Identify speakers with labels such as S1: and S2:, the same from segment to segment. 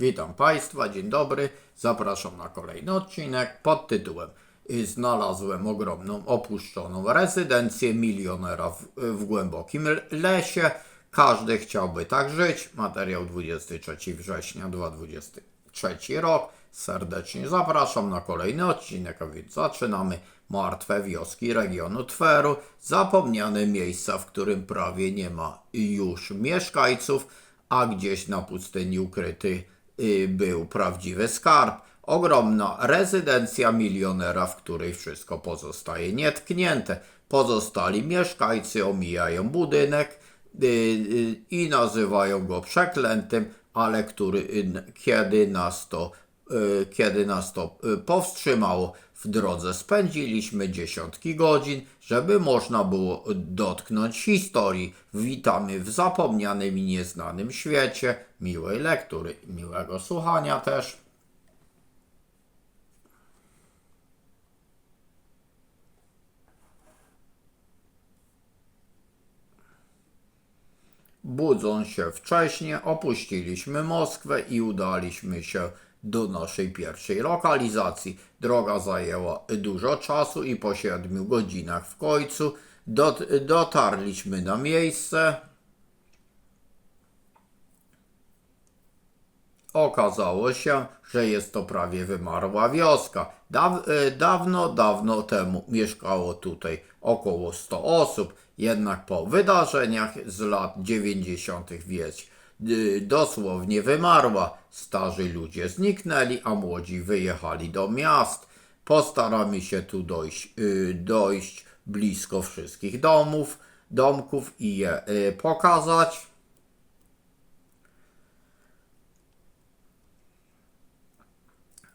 S1: Witam Państwa, dzień dobry. Zapraszam na kolejny odcinek pod tytułem Znalazłem ogromną opuszczoną rezydencję milionera w, w głębokim lesie. Każdy chciałby tak żyć. Materiał 23 września 2023 rok. Serdecznie zapraszam na kolejny odcinek, a więc zaczynamy. Martwe wioski regionu Tweru, zapomniane miejsca, w którym prawie nie ma już mieszkańców, a gdzieś na pustyni ukryty był prawdziwy skarb. Ogromna rezydencja milionera, w której wszystko pozostaje nietknięte. Pozostali mieszkańcy omijają budynek y, y, i nazywają go przeklętym, ale który, y, kiedy nas to kiedy nas to y, powstrzymało w drodze, spędziliśmy dziesiątki godzin, żeby można było dotknąć historii. Witamy w zapomnianym i nieznanym świecie. Miłej lektury, miłego słuchania też. Budząc się wcześnie, opuściliśmy Moskwę i udaliśmy się do naszej pierwszej lokalizacji. Droga zajęła dużo czasu i po siedmiu godzinach w końcu dot, dotarliśmy na miejsce. Okazało się, że jest to prawie wymarła wioska. Daw, e, dawno, dawno temu mieszkało tutaj około 100 osób, jednak po wydarzeniach z lat 90. wieś dosłownie wymarła. Starzy ludzie zniknęli, a młodzi wyjechali do miast. Postaramy się tu dojść, y, dojść blisko wszystkich domów, domków i je y, pokazać.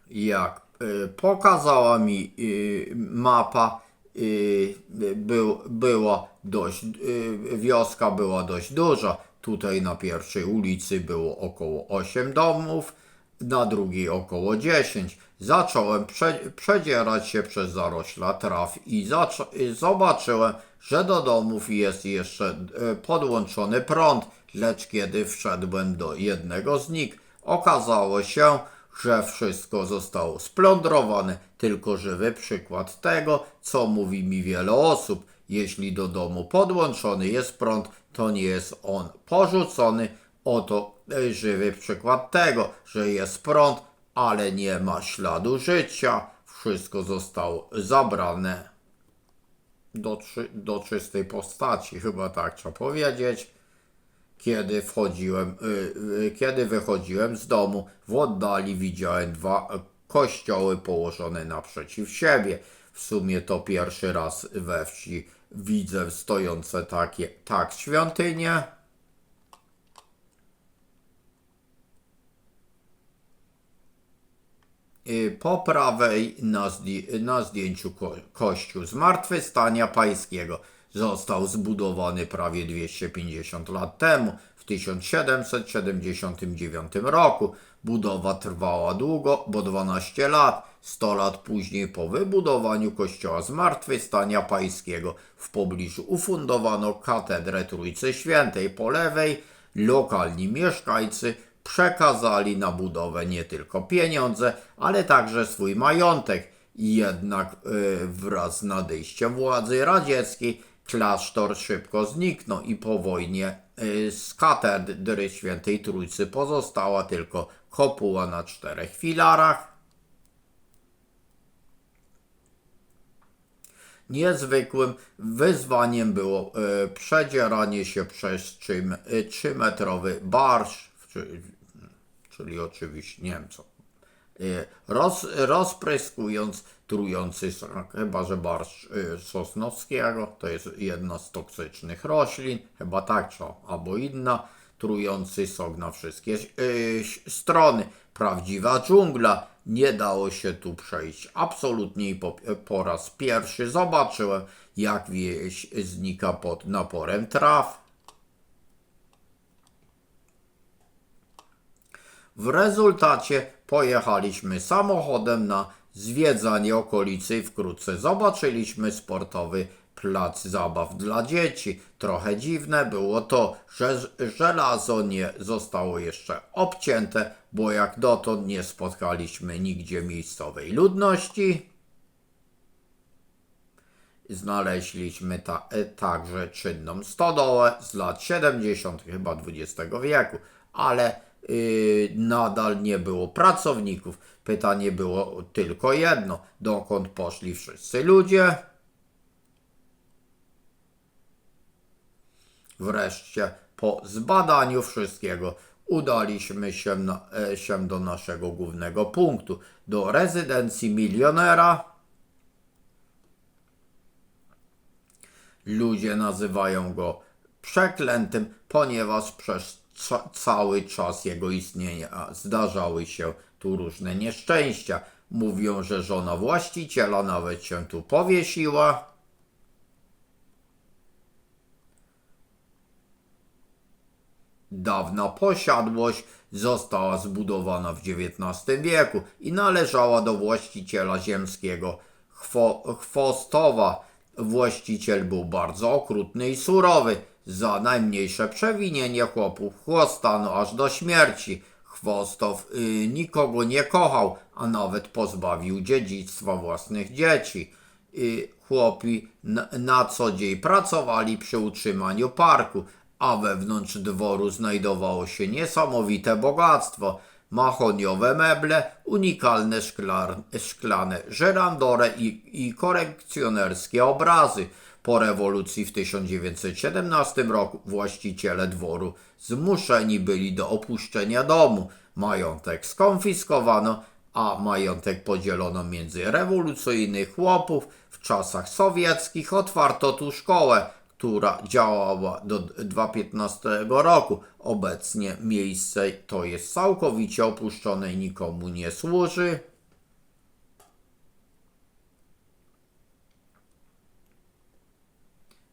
S1: jak y, pokazała mi y, mapa, y, był, była dość, y, wioska była dość duża. Tutaj na pierwszej ulicy było około 8 domów, na drugiej około 10. Zacząłem prze, przedzierać się przez zarośla traw i zobaczyłem, że do domów jest jeszcze y, podłączony prąd, lecz kiedy wszedłem do jednego z nich, okazało się, że wszystko zostało splądrowane, tylko żywy przykład tego, co mówi mi wiele osób. Jeśli do domu podłączony jest prąd, to nie jest on porzucony. Oto żywy przykład tego, że jest prąd, ale nie ma śladu życia. Wszystko zostało zabrane do, czy, do czystej postaci, chyba tak trzeba powiedzieć kiedy wchodziłem, y, y, kiedy wychodziłem z domu, w oddali widziałem dwa kościoły położone naprzeciw siebie. W sumie to pierwszy raz we wsi widzę stojące takie, tak świątynie. Y, Po prawej na, zdj- na zdjęciu ko- kościół zmartwychwstania pańskiego został zbudowany prawie 250 lat temu, w 1779 roku. Budowa trwała długo, bo 12 lat. 100 lat później po wybudowaniu kościoła zmartwychwstania pańskiego w pobliżu ufundowano katedrę Trójcy Świętej. Po lewej lokalni mieszkańcy przekazali na budowę nie tylko pieniądze, ale także swój majątek. Jednak y, wraz z nadejściem władzy radzieckiej klasztor szybko zniknął i po wojnie y, z katedry Świętej Trójcy pozostała tylko kopuła na czterech filarach. Niezwykłym wyzwaniem było e, przedzieranie się przez 3-metrowy barsz, czy, czyli oczywiście nie wiem co, roz, rozpryskując trujący sok, chyba że barszcz e, sosnowskiego, to jest jedna z toksycznych roślin, chyba tak, co, albo inna, trujący sok na wszystkie e, strony. Prawdziwa dżungla, nie dało się tu przejść absolutnie po, po raz pierwszy zobaczyłem, jak wieś znika pod naporem traw. W rezultacie pojechaliśmy samochodem na zwiedzanie okolicy i wkrótce zobaczyliśmy sportowy plac zabaw dla dzieci. Trochę dziwne było to, że żelazo nie zostało jeszcze obcięte, bo jak dotąd nie spotkaliśmy nigdzie miejscowej ludności. Znaleźliśmy ta, e, także czynną stodołę z lat 70. chyba XX wieku, ale nadal nie było pracowników. Pytanie było tylko jedno: dokąd poszli wszyscy ludzie? Wreszcie, po zbadaniu wszystkiego, udaliśmy się, na, e, się do naszego głównego punktu, do rezydencji milionera. Ludzie nazywają go przeklętym, ponieważ przez ca- cały czas jego istnienia zdarzały się tu różne nieszczęścia. Mówią, że żona właściciela nawet się tu powiesiła. Dawna posiadłość została zbudowana w XIX wieku i należała do właściciela ziemskiego Chwo- Chwostowa. Właściciel był bardzo okrutny i surowy. Za najmniejsze przewinienie chłopów chłostano aż do śmierci. Chwostow y, nikogo nie kochał, a nawet pozbawił dziedzictwa własnych dzieci. Y, chłopi na, na co dzień pracowali przy utrzymaniu parku, a wewnątrz dworu znajdowało się niesamowite bogactwo. Mahoniowe meble, unikalne szklar, szklane żerandory i, i kolekcjonerskie obrazy. Po rewolucji w 1917 roku właściciele dworu zmuszeni byli do opuszczenia domu. Majątek skonfiskowano, a majątek podzielono między rewolucyjnych chłopów. W czasach sowieckich otwarto tu szkołę, która działała do 2015 roku. Obecnie miejsce to jest całkowicie opuszczone i nikomu nie służy.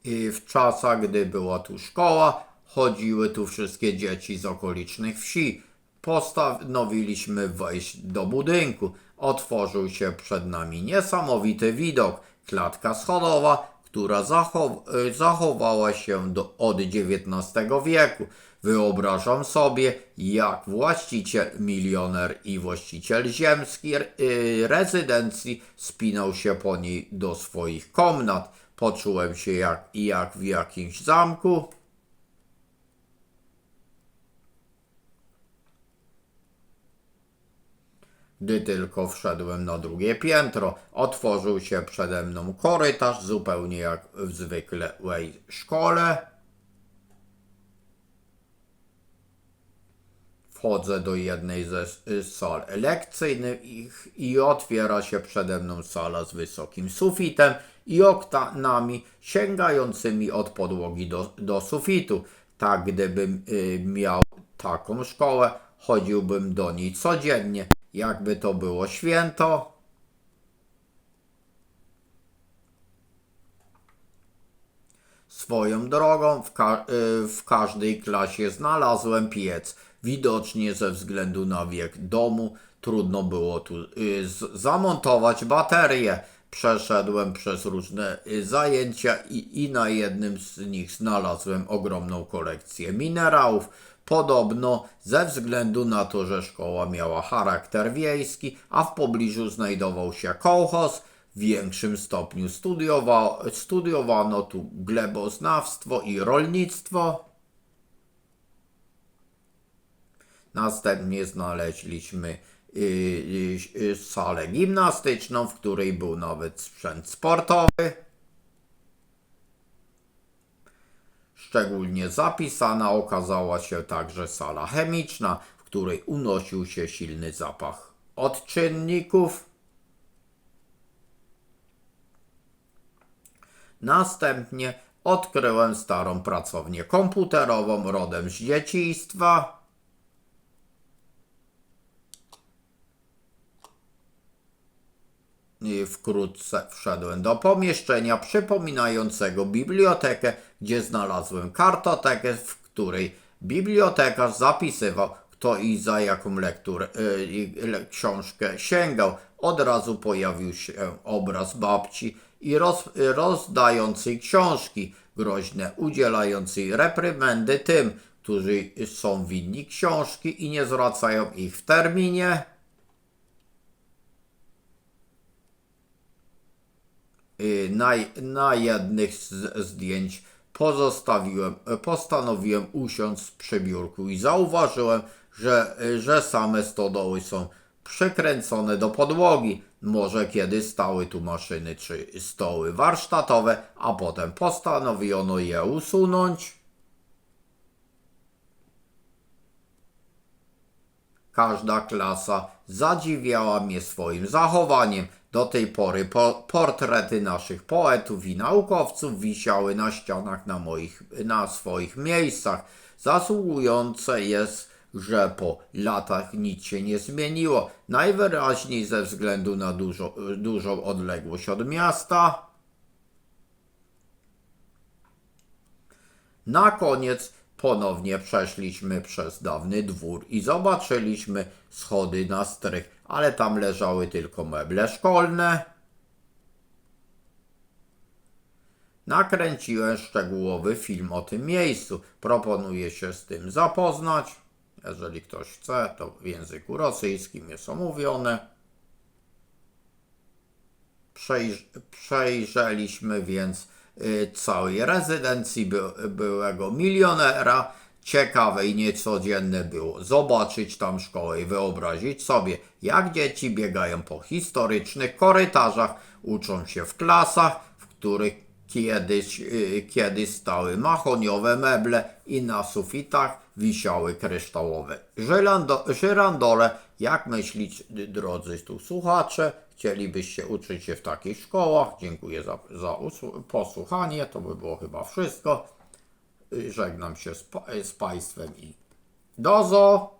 S1: I w czasach, gdy była tu szkoła, chodziły tu wszystkie dzieci z okolicznych wsi. Postanowiliśmy wejść do budynku. Otworzył się przed nami niesamowity widok. Klatka schodowa, która zachow- zachowała się do, od XIX wieku. Wyobrażam sobie, jak właściciel, milioner i właściciel ziemski y, rezydencji spinał się po niej do swoich komnat. Poczułem się jak, jak w jakimś zamku. Gdy tylko wszedłem na drugie piętro, otworzył się przede mną korytarz, zupełnie jak w zwykłej szkole. Wchodzę do jednej ze sal lekcyjnych i, i otwiera się przede mną sala z wysokim sufitem i oknami sięgającymi od podłogi do, do sufitu. Tak, gdybym y, miał taką szkołę, chodziłbym do niej codziennie, jakby to było święto. Swoją drogą w, ka- y, w każdej klasie znalazłem piec. Widocznie ze względu na wiek domu trudno było tu y, zamontować baterię. Przeszedłem przez różne y, zajęcia i, i na jednym z nich znalazłem ogromną kolekcję minerałów. Podobno ze względu na to, że szkoła miała charakter wiejski, a w pobliżu znajdował się kołchoz, w większym stopniu studiowa- studiowano tu gleboznawstwo i rolnictwo. Następnie znaleźliśmy salę gimnastyczną, w której był nawet sprzęt sportowy. Szczególnie zapisana okazała się także sala chemiczna, w której unosił się silny zapach odczynników. Następnie odkryłem starą pracownię komputerową rodem z dzieciństwa. Wkrótce wszedłem do pomieszczenia przypominającego bibliotekę, gdzie znalazłem kartotekę, w której bibliotekarz zapisywał, kto i za jaką lekturę, y, książkę sięgał. Od razu pojawił się obraz babci i roz, rozdającej książki groźne, udzielającej reprymendy tym, którzy są winni książki i nie zwracają ich w terminie. Y, na, na jednych z zdjęć pozostawiłem, postanowiłem usiąść przy biurku i zauważyłem, że, że same stodoły są przykręcone do podłogi. Może kiedy stały tu maszyny czy stoły warsztatowe, a potem postanowiono je usunąć. Każda klasa zadziwiała mnie swoim zachowaniem. Do tej pory po, portrety naszych poetów i naukowców wisiały na ścianach na, moich, na swoich miejscach. Zasługujące jest, że po latach nic się nie zmieniło. Najwyraźniej ze względu na dużo, dużą odległość od miasta. Na koniec ponownie przeszliśmy przez dawny dwór i zobaczyliśmy schody na strych, ale tam leżały tylko meble szkolne. Nakręciłem szczegółowy film o tym miejscu. Proponuję się z tym zapoznać. Jeżeli ktoś chce, to w języku rosyjskim jest omówione. Przejrz, przejrzeliśmy więc całej rezydencji by, byłego milionera. Ciekawe i niecodzienne było zobaczyć tam szkołę i wyobrazić sobie, jak dzieci biegają po historycznych korytarzach, uczą się w klasach, w których kiedyś, y, kiedyś stały mahoniowe meble i na sufitach wisiały kryształowe żyrando, żyrandole. Jak myślić, drodzy tu słuchacze, chcielibyście uczyć się w takich szkołach? Dziękuję za, za posłuchanie, to by było chyba wszystko. Y, Żegnam się z, z Państwem i dozo!